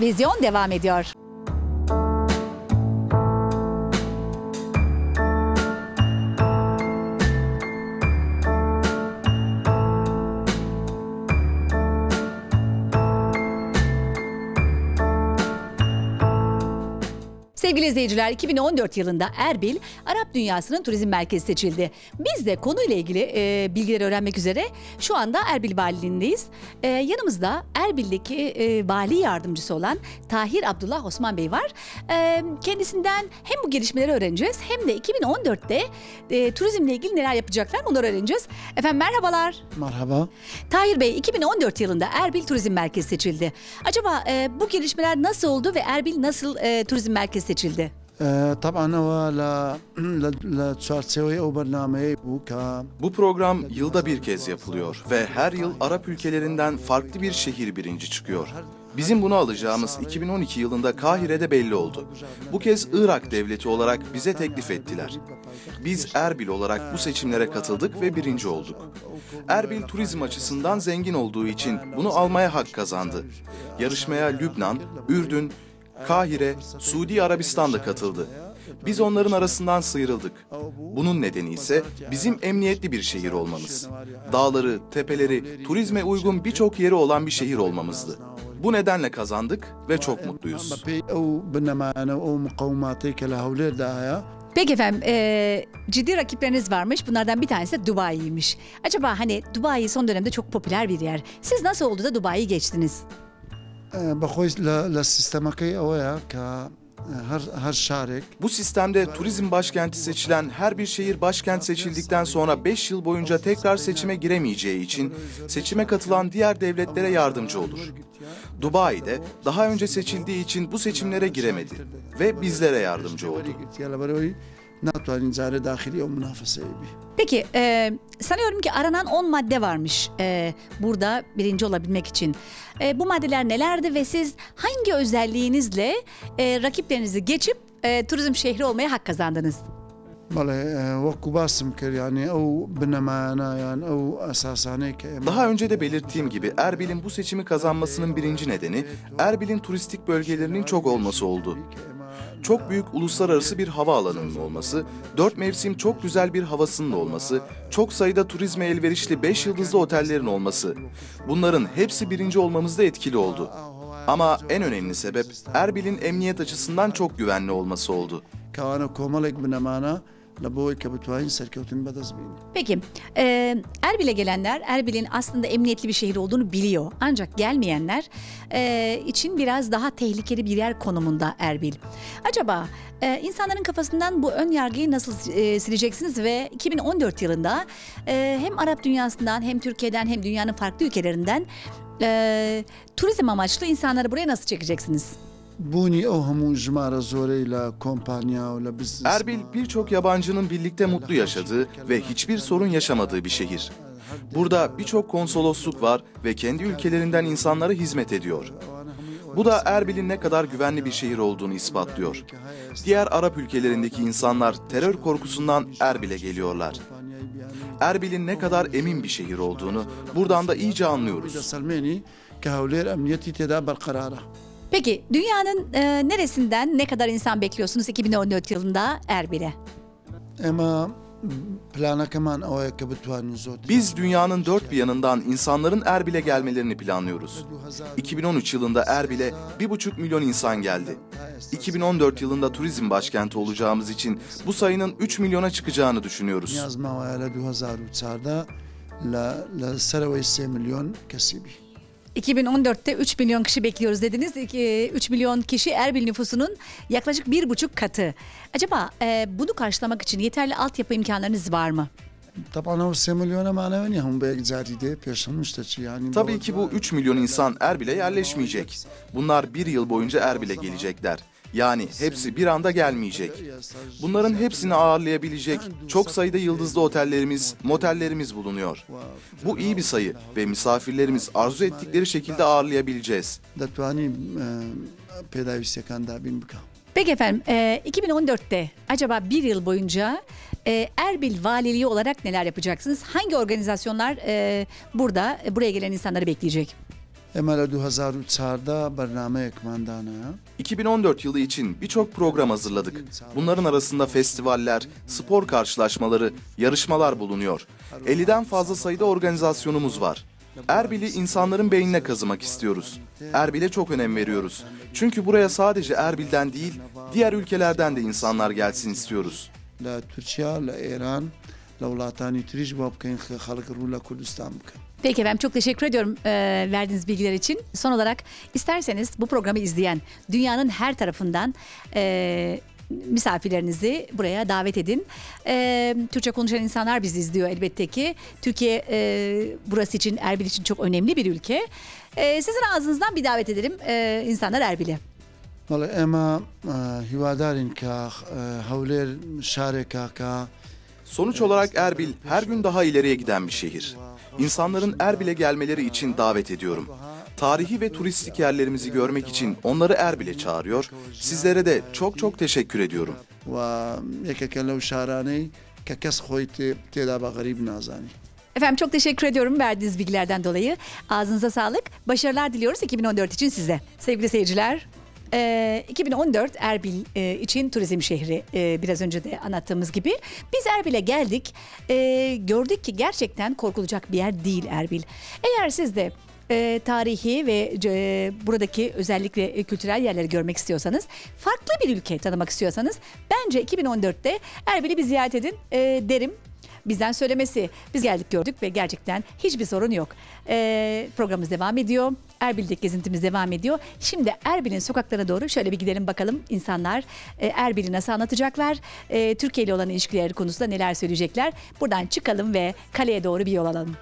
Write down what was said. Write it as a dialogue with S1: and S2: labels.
S1: Vizyon devam ediyor. Sevgili izleyiciler 2014 yılında Erbil Arap Kitap Dünyası'nın turizm merkezi seçildi. Biz de konuyla ilgili e, bilgileri öğrenmek üzere şu anda Erbil Valiliğindeyiz. E, yanımızda Erbil'deki e, vali yardımcısı olan Tahir Abdullah Osman Bey var. E, kendisinden hem bu gelişmeleri öğreneceğiz hem de 2014'te e, turizmle ilgili neler yapacaklar onları öğreneceğiz. Efendim merhabalar.
S2: Merhaba.
S1: Tahir Bey 2014 yılında Erbil Turizm Merkezi seçildi. Acaba e, bu gelişmeler nasıl oldu ve Erbil nasıl e, turizm merkezi seçildi?
S2: آه، طبعا هو ل لتشارتسوي او برنامج وكا
S3: Bu program yılda bir kez yapılıyor ve her yıl Arap ülkelerinden farklı bir şehir birinci çıkıyor. Bizim bunu alacağımız 2012 yılında Kahire'de belli oldu. Bu kez Irak devleti olarak bize teklif ettiler. Biz Erbil olarak bu seçimlere katıldık ve birinci olduk. Erbil turizm açısından zengin olduğu için bunu almaya hak kazandı. Yarışmaya Lübnan, Ürdün, Kahire, Suudi Arabistan da katıldı. Biz onların arasından sıyrıldık. Bunun nedeni ise bizim emniyetli bir şehir olmamız. Dağları, tepeleri, turizme uygun birçok yeri olan bir şehir olmamızdı. Bu nedenle kazandık ve çok mutluyuz.
S1: Peki efendim e, ciddi rakipleriniz varmış. Bunlardan bir tanesi de Dubai'ymiş. Acaba hani Dubai son dönemde çok popüler bir yer. Siz nasıl oldu da Dubai'yi geçtiniz?
S2: بخوي للسيستمكي اويا ك هر هر شارك
S3: Bu sistemde turizm başkenti seçilen her bir şehir başkent seçildikten sonra 5 yıl boyunca tekrar seçime giremeyeceği için seçime katılan diğer devletlere yardımcı olur. Dubai'de daha önce seçildiği için bu seçimlere giremedi ve bizlere yardımcı oldu.
S2: يلا بروي ناتواني نزار داخلي او منافسه بي
S1: Peki e, sanıyorum ki aranan 10 madde varmış e, burada birinci olabilmek için. E, bu maddeler nelerdi ve siz hangi özelliğinizle e, rakiplerinizi geçip e, turizm şehri olmaya hak kazandınız?
S2: بله وكو باسم كر يعني او بنمانا يعني او اساساني كإما
S3: Daha önce de belirttiğim gibi Erbil'in bu seçimi kazanmasının birinci nedeni Erbil'in turistik bölgelerinin çok olması oldu. Çok büyük uluslararası bir havaalanının olması, dört mevsim çok güzel bir havasının olması, çok sayıda turizme elverişli beş yıldızlı otellerin olması. Bunların hepsi birinci olmamızda etkili oldu. Ama en önemli sebep Erbil'in emniyet açısından çok güvenli olması oldu.
S2: Labuğu Kabutuay'ın Serkevtun Badazbin.
S1: Peki e, Erbil'e gelenler Erbil'in aslında emniyetli bir şehir olduğunu biliyor. Ancak gelmeyenler e, için biraz daha tehlikeli bir yer konumunda Erbil. Acaba e, insanların kafasından bu ön yargıyı nasıl e, sileceksiniz ve 2014 yılında e, hem Arap dünyasından hem Türkiye'den hem dünyanın farklı ülkelerinden e, turizm amaçlı insanları buraya nasıl çekeceksiniz?
S2: بوني او همو جمارة زوري لا كومبانيا ولا بزنس
S3: Erbil birçok yabancının birlikte mutlu yaşadığı ve hiçbir sorun yaşamadığı bir şehir. Burada birçok konsolosluk var ve kendi ülkelerinden insanlara hizmet ediyor. Bu da Erbil'in ne kadar güvenli bir şehir olduğunu ispatlıyor. Diğer Arap ülkelerindeki insanlar terör korkusundan Erbil'e geliyorlar. Erbil'in ne kadar emin bir şehir olduğunu buradan da iyice anlıyoruz.
S1: Peki dünyanın e, neresinden ne kadar insan bekliyorsunuz 2014 yılında Erbil'e?
S2: Ama
S3: Biz dünyanın dört bir yanından insanların Erbil'e gelmelerini planlıyoruz. 2013 yılında Erbil'e bir buçuk milyon insan geldi. 2014 yılında turizm başkenti olacağımız için bu sayının 3 milyona çıkacağını düşünüyoruz.
S1: 2014'te 3 milyon kişi bekliyoruz dediniz. İki- 3 milyon kişi Erbil nüfusunun yaklaşık bir buçuk katı. Acaba e, bunu karşılamak için yeterli altyapı imkanlarınız var mı?
S2: طبعا هو 3 مليون معنا وين هم بيك جاريدة بيش هم مشتشي يعني
S3: Tabii ki bu 3 milyon insan Erbil'e yerleşmeyecek. Bunlar bir yıl boyunca Erbil'e gelecekler. Yani hepsi bir anda gelmeyecek. Bunların hepsini ağırlayabilecek çok sayıda yıldızlı otellerimiz, motellerimiz bulunuyor. Bu iyi bir sayı ve misafirlerimiz arzu ettikleri şekilde ağırlayabileceğiz.
S1: Peki efendim, e, 2014'te acaba bir yıl boyunca e, Erbil Valiliği olarak neler yapacaksınız? Hangi organizasyonlar e, burada, buraya gelen insanları bekleyecek?
S2: Emel Adu Hazaru Tsar'da
S3: 2014 yılı için birçok program hazırladık. Bunların arasında festivaller, spor karşılaşmaları, yarışmalar bulunuyor. 50'den fazla sayıda organizasyonumuz var. Erbil'i insanların beynine kazımak istiyoruz. Erbil'e çok önem veriyoruz. Çünkü buraya sadece Erbil'den değil, diğer ülkelerden de insanlar gelsin istiyoruz.
S2: La Türkiye, la İran, لە وڵاتانی تریش بۆ بکەین خە خەڵک ڕوو لە کوردستان بکەن
S1: Peki efendim çok teşekkür ediyorum e, verdiğiniz bilgiler için. Son olarak isterseniz bu programı izleyen dünyanın her tarafından e, misafirlerinizi buraya davet edin. E, Türkçe konuşan insanlar bizi izliyor elbette ki. Türkiye e, burası için Erbil için çok önemli bir ülke. E, sizin ağzınızdan bir davet edelim e, insanlar Erbil'e.
S2: بەڵێ ئێمە اه، هیوادارین کە اه، هەولێر شارێکا کە
S3: Sonuç olarak Erbil her gün daha ileriye giden bir şehir. İnsanların Erbil'e gelmeleri için davet ediyorum. Tarihi ve turistik yerlerimizi görmek için onları Erbil'e çağırıyor. Sizlere de çok çok teşekkür ediyorum.
S1: Efendim çok teşekkür ediyorum verdiğiniz bilgilerden dolayı. Ağzınıza sağlık. Başarılar diliyoruz 2014 için size. Sevgili seyirciler, e, 2014 Erbil e, için turizm şehri e, biraz önce de anlattığımız gibi. Biz Erbil'e geldik. E, gördük ki gerçekten korkulacak bir yer değil Erbil. Eğer siz de e, tarihi ve e, buradaki özellikle e, kültürel yerleri görmek istiyorsanız, farklı bir ülke tanımak istiyorsanız bence 2014'te Erbil'i bir ziyaret edin e, derim. Bizden söylemesi. Biz geldik gördük ve gerçekten hiçbir sorun yok. Ee, programımız devam ediyor. Erbil'deki gezintimiz devam ediyor. Şimdi Erbil'in sokaklarına doğru şöyle bir gidelim bakalım insanlar e, Erbil'i nasıl anlatacaklar? E, Türkiye ile olan ilişkileri konusunda neler söyleyecekler? Buradan çıkalım ve kaleye doğru bir yol alalım.